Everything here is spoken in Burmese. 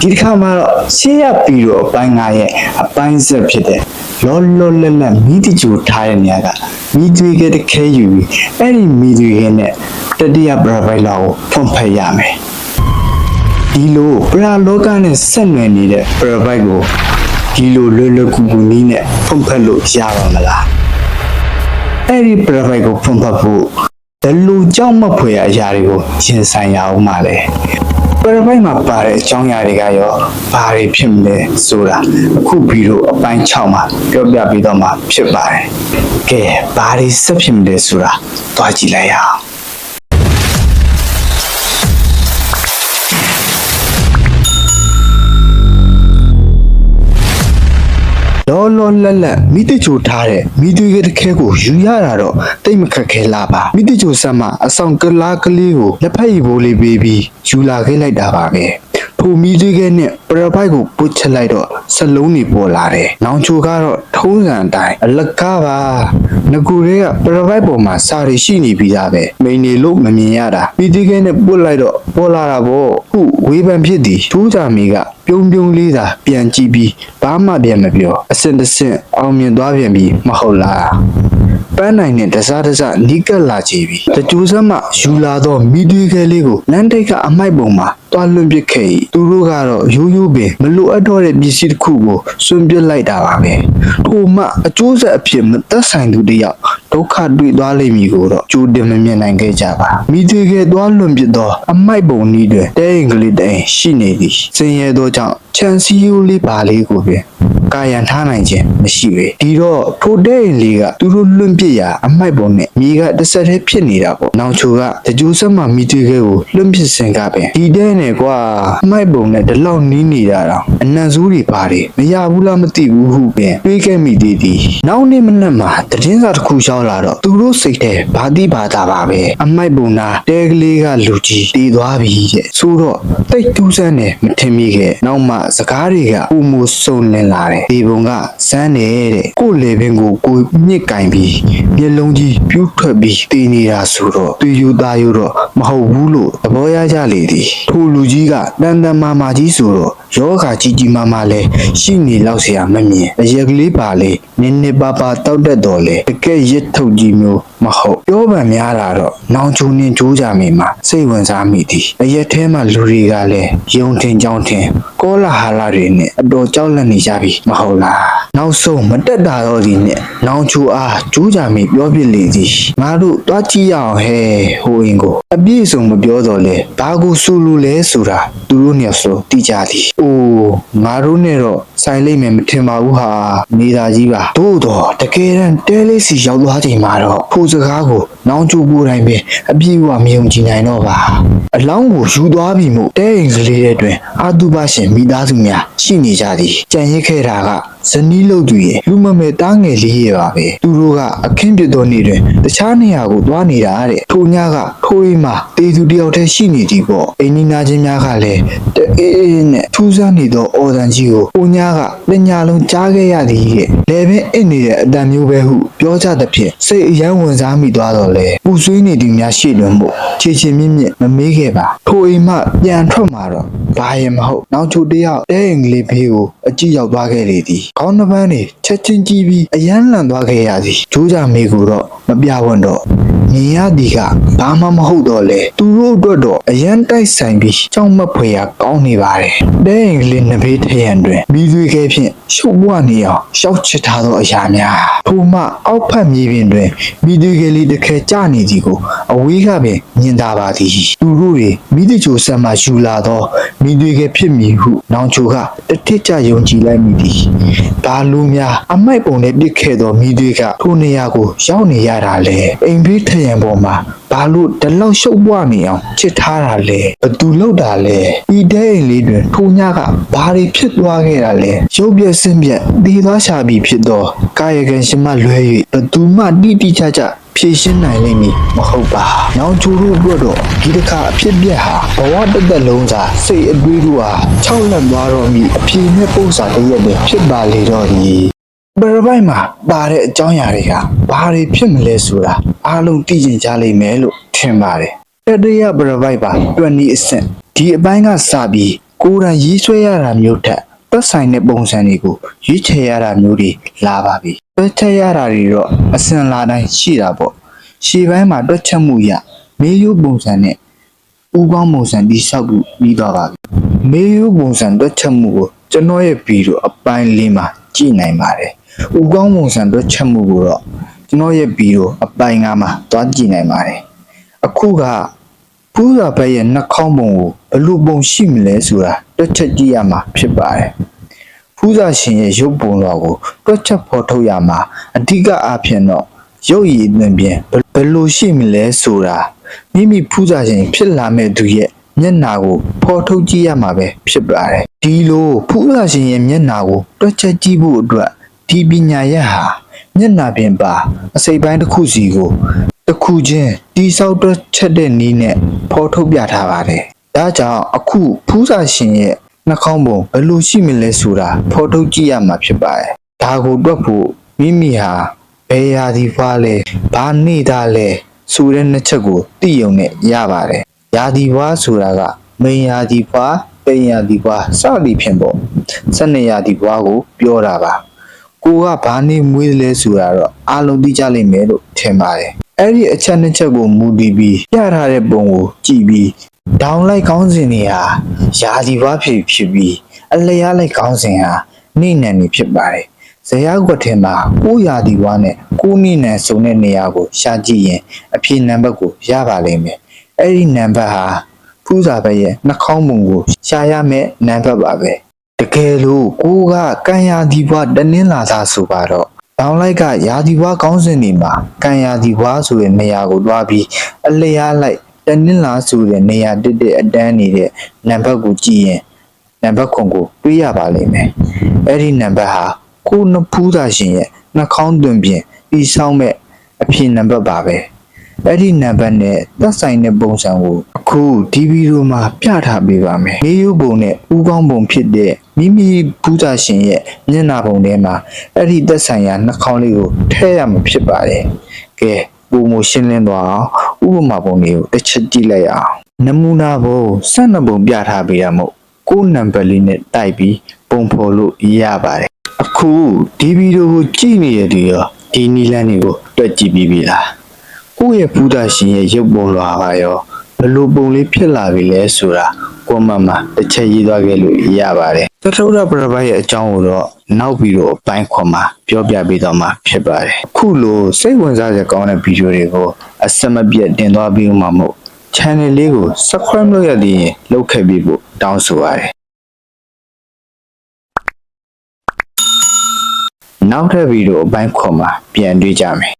ဒီတစ်ခါမှာတော့ရှေးရပြီးတော့အပိုင်း9ရဲ့အပိုင်းဆက်ဖြစ်တဲ့လောလောလတ်လတ်မိတိကျူထားတဲ့နေရာကမိသွေးကတခဲယူပြီးအဲ့ဒီမိသွေးကနဲ့တတိယပရပိုက်လာကိုဖွင့်ဖက်ရမယ်ဒီလိုပရာလောကနဲ့ဆက်နွယ်နေတဲ့ပရပိုက်ကိုဒီလိုလွယ်လွယ်ကူကူနည်းနဲ့ဖွင့်ဖက်လို့ရပါမလားအဲ့ဒီပရပိုက်ကိုဖွင့်ဖက်ဖို့ဘယ်လိုကြောက်မဖွယ်အရာတွေကိုရင်ဆိုင်ရအောင်မလဲ ပရပိုက်မှာပါတဲ့အကြောင်းအရာတွေကရောဘာတွေဖြစ်မလဲဆိုတာအခုဗီဒီယိုအပိုင်း6မှာပြောပြပေးတော့မှာဖြစ်ပါတယ်ကဲဘာတွေဆက်ဖြစ်မလဲဆိုတာသွားကြည့်လိုက်ရအောင် လောလောလတ်လတ်မိတိချိုထားတဲ့မိသွေးကတခဲကိုယူရတာတော့တိတ်မခက်ခဲလားပါမိတိချိုဆက်မှာအဆောင်ကလားကလေးကိုလက်ဖက်ရည်ဘိုးလေးပေးပြီးယူလာခဲ့လိုက်တာပါပဲထိုမိသွေးကနဲ့ပရပိုက်ကိုပုတ်ချက်လိုက်တော့စလုံးတွေပေါ်လာတယ်။နောင်ချိုကတော့ထုံးစံအတိုင်းအလကားပါ။ငကူတွေကပရပိုက်ပေါ်မှာစာရီရှိနေပြီးသားပဲ။မိန်နေလို့မမြင်ရတာမိသွေးကနဲ့ပုတ်လိုက်တော့ ပေါ်လာတာပေါ့။ခုဝေးပန်ဖြစ်သည်ထိုးကြမီကပြုံးပြုံးလေးသာပြန်ကြည့်ပြီးဘာမှပြန်မပြောအစင်တစင်အောင်မြင်သွားပြန်ပြီမဟုတ်လားပန်းနိုင်နဲ့တစားတစားနီးကပ်လာကြပြီတကြိုးစမ်းမှယူလာတော့မိသွေးကလေးကိုလမ်းတိတ်ကအမိုက်ပုံမှာတွားလွန်ပစ်ခဲ့၏သူတို့ကတော့ရိုးရိုးပင်မလိုအပ်တော့တဲ့ပစ္စည်းတစ်ခုကိုစွန့်ပစ်လိုက်တာပါပဲထို့မှအကျိုးဆက်အဖြစ်မသက်ဆိုင်သူတစ်ယောက် ဒုက္ခတွေ့သွားလိမ့်မည်ကိုတော့ကြိုတင်မမြင်နိုင်ခဲ့ကြပါမိသွေးကသွားလွန်ပစ်သောအမိုက်ပုံနည်းတွင်တဲရင်ကလေးတဲရင်ရှိနေသည်စင်ရဲသောကြောင့်ချန်စီယိုလေးပါလေးကိုပင် ကာယံထားနိုင်ခြင်းမရှိပေဒီတော့ထိုတဲ့ရင်လေးကသူတို့လွန့်ပစ်ရာအမိုက်ပုံနဲ့မြေကတစ်ဆက်တည်းဖြစ်နေတာပေါ့နောင်ချိုကတကြိုးဆက်မှမိသွေးခဲကိုလွန့်ပစ်စင်ကပင်ဒီတဲ့နဲ့ကွာအမိုက်ပုံနဲ့ဒီလောက်နီးနေတာတော့အနံ့ဆိုးတွေပါတယ်မရဘူးလားမသိဘူးဟုပင်တွေးခဲ့မိသေးသည်နောက်နေ့မနက်မှာတည်င်းစာတစ်ခုရောက်လာတော့သူတို့စိတ်ထဲဘာတိဘာသာပါပဲအမိုက်ပုံနာတဲကလေးကလူကြီးတည်သွားပြီတဲ့ဆိုတော့တိတ်တူးဆန်းတယ်မထင်မိခဲ့နောက်မှစကားတွေကဥမှုစုံလင်လာတဒီပုံကစမ်းတယ်တဲ့ကိုယ်လေပင်ကိုကိုညစ်ကင်ပြီးမျက်လုံးကြီးပြူးထွက်ပြီးတည်နေတာဆိုတော့သူယူသားယူတော့မဟုတ်ဘူးလို့သဘောရကြလေသည်ထိုလူကြီးကတန်တန်မာမာကြီးဆိုတော့ယောဂါကြီးကြီးမာမာလဲရှိနေလောက်เสียမမြင်အရက်ကလေးပါလေနင်းနေပါပါတောက်တတ်တော်လေတကယ်ရစ်ထုတ်ကြီးမျိုးမဟုတ်ပြောပံများတာတော့နောင်ချုံနေကြိုးကြမိမှာစိတ်ဝင်စားမိသည်အရက်ထဲမှာလူတွေကလည်းယုံထင်ကြောင်းထင်ကောလာဟာလာတွေနဲ့အတော်ကြောက်လန့်နေကြပြီ မဟုတ်လားနောက်ဆုံးမတက်တာတော့ဒီနဲ့နောင်ချုံအားကြိုးကြမိပြောပြလေသည်ငါတို့တွားကြည့်ရအောင်ဟဲ့ဟိုအင်ကိုအပြည့်စုံမပြောတော့လေဘာကိုစူလို့လဲဆိုတာသူတို့နှစ်ဆိုတိကြသည်အိုးငါတို့နဲ့တော့ဆိုင်လိမ့်မယ်မထင်ပါဘူးဟာနေသာကြီးပါသို့တော့တကယ်တမ်းတဲလေးစီရောက်သွားချိန်မှာတော့ဖိုးစကားကိုနောင်ကျူကိုယ်တိုင်ပဲအပြည့်အဝမယုံကြည်နိုင်တော့ပါအလောင်းကိုယူသွားပြီမို့တဲအိမ်ကလေးတဲ့တွင်အာတုဘရှင်မိသားစုများရှိနေကြသည်ကြံရစ်ခဲ့တာကဇနီးလုတ်သူရဲ့လူမမဲတားငယ်လေးရဲ့ပါပဲသူတို့ကအခင်းပြစ်သောနေ့တွင်တခြားနေရာကိုသွားနေတာတဲ့ထိုညကထိုးအိမ်မှာတေသူတယောက်တည်းရှိနေသည်ပေါ့အိမ်နီးနားချင်းများကလည်းတအေးအေးနဲ့ထူးဆန်းနေသောအော်တန်ကြီးကိုကိုညာကလညာလုံးကြားခဲ့ရသည်တဲ့လေပင်အစ်နေတဲ့အတန်မျိုးပဲဟုပြောကြသဖြင့်စိတ်အယမ်းဝင်စားမိသွားတော့လေပူဆွေးနေသူများရှိလွန်းမို့ချေချင်မြင့်မြင့်မမေးခဲ့ပါထိုအိမ်မှပြန်ထွက်มาတော့ဘာရင်မဟုတ်နောက်ချိုတယောက်တဲအင်္ဂလိပ်ဘေးကိုအကြည့်ရောက်သွားခဲ့လေသည်ခေါင်းနှပန်းတွေချက်ချင်းကြည့်ပြီးအယမ်းလန့်သွားခဲ့ရသည်ဂျိုးကြမေကိုတော့မပြဝတ်တော့ မြင်ရသည်ကဘာမှမဟုတ်တော့လေသူတို့အတွက်တော့အယမ်းတိုက်ဆိုင်ပြီးကြောက်မက်ဖွယ်ရာကောင်းနေပါတယ်တဲအင်္ဂလိပ်နဘေးထရန်တွင်ပြီးသွေးခဲဖြင့်ရှုပ်ပွားနေအောင်ရှောက်ချစ်ထားသောအရာများထိုမှအောက်ဖက်မြေပြင်တွင်မိသွေးကလေးတစ်ခဲကျနေသည်ကိုအဝေးကပင်မြင်သာပါသည်သူတို့တွေမိသချိုဆက်မှယူလာသောမိသွေးကဖြစ်မည်ဟုနောင်ချိုကတထစ်ကြယုံကြည်လိုက်မိသည်ဒါလူများအမိုက်ပုံနဲ့ပြစ်ခဲ့သောမိသွေးကထိုနေရာကိုရောက်နေရတာလေအိမ်ဘေးထရန်ပေါ်မှာဘာလို့ဒီလောက်ရှုပ်ပွားနေအောင်ချစ်ထားတာလဲဘသူလောက်တာလဲဤတဲ့အိမ်လေးတွင်ထိုညကဘာတွေဖြစ်သွားခဲ့တာလဲရုပ်ပြက်ဆင်းပြက်တည်သွားရှာပြီးဖြစ်သောကာယကံရှင်မလွဲ၍ဘသူမှတိတိကျကျဖြည့်ရှင်းနိုင်လိမ့်မည်မဟုတ်ပါ။နောင်ကျူတို့အတွက်တော့ဒီတစ်ခါအဖြစ်ပြက်ဟာဘဝတစ်သက်လုံးစာစိတ်အတွေးတို့ဟာခြောက်လန့်သွားတော့မိအပြေနဲ့ပုံစံတစ်ရက်ပဲဖြစ်ပါလေတော့ဒီဘ ယ်ဘိုက်မှာပါတဲ့အကြောင်းအရာတွေကဘာတွေဖြစ်မလဲဆိုတာအားလုံးသိကျင်ကြလိမ့်မယ်လို့ထင်ပါတယ်။တတိယဘရဘိုက်ပါတွန်နီအဆင့်ဒီအပိုင်းကစပြီးကိုယ်တိုင်ရေးဆွဲရတာမျိုးထက်သက်ဆိုင်တဲ့ပုံစံတွေကိုရွေးချယ်ရတာမျိုးတွေလာပါပြီတွက်ချက်ရတာတွေတော့အစင်လာတိုင်းရှိတာပေါ့ရှေ့ပိုင်းမှာတွက်ချက်မှုရမေးရိုးပုံစံနဲ့ဥကောင်းပုံစံတိဆောက်ပြီးပြီးသွားပါပြီမေးရိုးပုံစံတွက်ချက်မှုကိုကျွန်တော်ရဲ့ဗီဒီယိုအပိုင်းလေးမှာကြည့်နိုင်ပါတယ် ဥကောင်းပုံစံတွက်ချက်မှုကိုတော့ကျွန်တော်ရဲ့ဗီဒီယိုအပိုင်းငါးမှာသွားကြည့်နိုင်ပါတယ်အခုကဖူးစာဘက်ရဲ့နှာခေါင်းပုံကိုဘယ်လိုပုံရှိမလဲဆိုတာတွက်ချက်ကြည့်ရမှာဖြစ်ပါတယ်။ဖူးစာရှင်ရဲ့ရုပ်ပုံတော်ကိုတွက်ချက်ဖော်ထုတ်ရမှာအဓိကအားဖြင့်တော့ရုပ်ရည်သွင်ပြင်ဘယ်လိုရှိမလဲဆိုတာမိမိဖူးစာရှင်ဖြစ်လာမဲ့သူရဲ့မျက်နာကိုဖော်ထုတ်ကြည့်ရမှာပဲဖြစ်ပါတယ်။ဒီလိုဖူးစာရှင်ရဲ့မျက်နာကိုတွက်ချက်ကြည့်ဖို့အတွက် ဒီပညာရက်ဟာမျက်နာပြင်ပါအစိပ်ပိုင်းတစ်ခုစီကိုတစ်ခုချင်းတီဆောက်တွက်ချက်တဲ့နည်းနဲ့ဖော်ထုတ်ပြထားပါတယ်။ဒါကြောင့်အခုဖူးစာရှင်ရဲ့နှာခေါင်းပုံဘယ်လိုရှိမလဲဆိုတာဖော်ထုတ်ကြည့်ရမှာဖြစ်ပါတယ်။ဒါကိုတွက်ဖို့မိမိဟာဘယ်ရာဒီဖွားလဲဘာနေတာလဲဆိုတဲ့နှစ်ချက်ကိုသိရုံနဲ့ရပါတယ်။ရာဒီဖွားဆိုတာကမိန်ရာဒီဖွားပိန်ရာဒီဖွားစသည်ဖြင့်ပေါ့။စနေရာဒီဖွားကိုပြောတာပါ။ ကိုကဘာနေမွေးလဲဆိုတာတော့အားလုံးသိကြလိမ့်မယ်လို့ထင်ပါတယ်။အဲ့ဒီအချက်နှစ်ချက်ကိုမူတည်ပြီးပြထားတဲ့ပုံကိုကြည့်ပြီးဒေါင်းလိုက်ကောင်းစဉ်တွေဟာယာဒီဘွားဖြစ်ဖြစ်ပြီးအလျားလိုက်ကောင်းစဉ်ဟာနေနံနေဖြစ်ပါတယ်။ဇရာကွက်ထဲမှာကိုယာဒီဘွားနဲ့ကိုနေနံစုံတဲ့နေရာကိုရှာကြည့်ရင်အဖြေနံပါတ်ကိုရပါလိမ့်မယ်။အဲ့ဒီနံပါတ်ဟာဖူးစာဘက်ရဲ့နှာခေါင်းပုံကိုရှာရမယ့်နံပါတ်ပါပဲ။ တကယ်လို့ကိုကကံရာဒီဘွားတနင်းလာသားဆိုပါတော့တောင်းလိုက်ကရာဒီဘွားကောင်းစဉ်တွေမှာကံရာဒီဘွားဆိုတဲ့နေရာကိုတွားပြီးအလျားလိုက်တနင်းလာဆိုတဲ့နေရာတက်တဲ့အတန်းနေတဲ့နံပါတ်ကိုကြည့်ရင်နံပါတ်ခွန်ကိုတွေးရပါလိမ့်မယ်အဲ့ဒီနံပါတ်ဟာကိုနဖူးသာရှင်ရဲ့နှာခေါင်းသွင်းပြင်ပြီးဆောင်မဲ့အဖြစ်နံပါတ်ပါပဲ အဲ့ဒီနံပါတ်နဲ့သက်ဆိုင်တဲ့ပုံစံကိုအခုဒီဗီဒီယိုမှာပြထားပေးပါမယ်။မေးရုပ်ပုံနဲ့ဥကောင်းပုံဖြစ်တဲ့မိမိဘူးသားရှင်ရဲ့မျက်နှာပုံထဲမှာအဲ့ဒီသက်ဆိုင်ရာနှာခေါင်းလေးကိုထည့်ရမှာဖြစ်ပါတယ်။ကဲပုံမရှင်းလင်းသွားအောင်ဥပမာပုံလေးကိုတစ်ချက်ကြည့်လိုက်အောင်။နမူနာပုံ12ပုံပြထားပေးရမို့ကိုယ်နံပါတ်လေးနဲ့တိုက်ပြီးပုံဖော်လို့ရပါတယ်။အခုဒီဗီဒီယိုကိုကြည့်နေတဲ့သူရောဒီနီလန်းတွေကိုတွက်ကြည့်ပြီးပြီလား။ ကိုယ့်ရဲ့ဘုဒ္ဓရှင်ရဲ့ရုပ်ပုံလွာပါရောဘယ်လိုပုံလေးဖြစ်လာပြီလဲဆိုတာကိုမမတစ်ချက်ရေးသွားခဲ့လို့ရပါတယ်သထုရပရပတ်ရဲ့အကြောင်းကိုတော့နောက်ပြီးတော့အပိုင်းခွန်မှာပြောပြပေးတော့မှာဖြစ်ပါတယ်အခုလိုစိတ်ဝင်စားစရာကောင်းတဲ့ဗီဒီယိုတွေကိုအစမပြတ်တင်သွားပြီးမှမို့ channel လေးကို subscribe လုပ်ရသေးရင်လုပ်ခဲ့ပြီးဖို့တောင်းဆိုပါတယ်နောက်ထပ်ဗီဒီယိုအပိုင်းခွန်မှာပြန်တွေ့ကြမယ်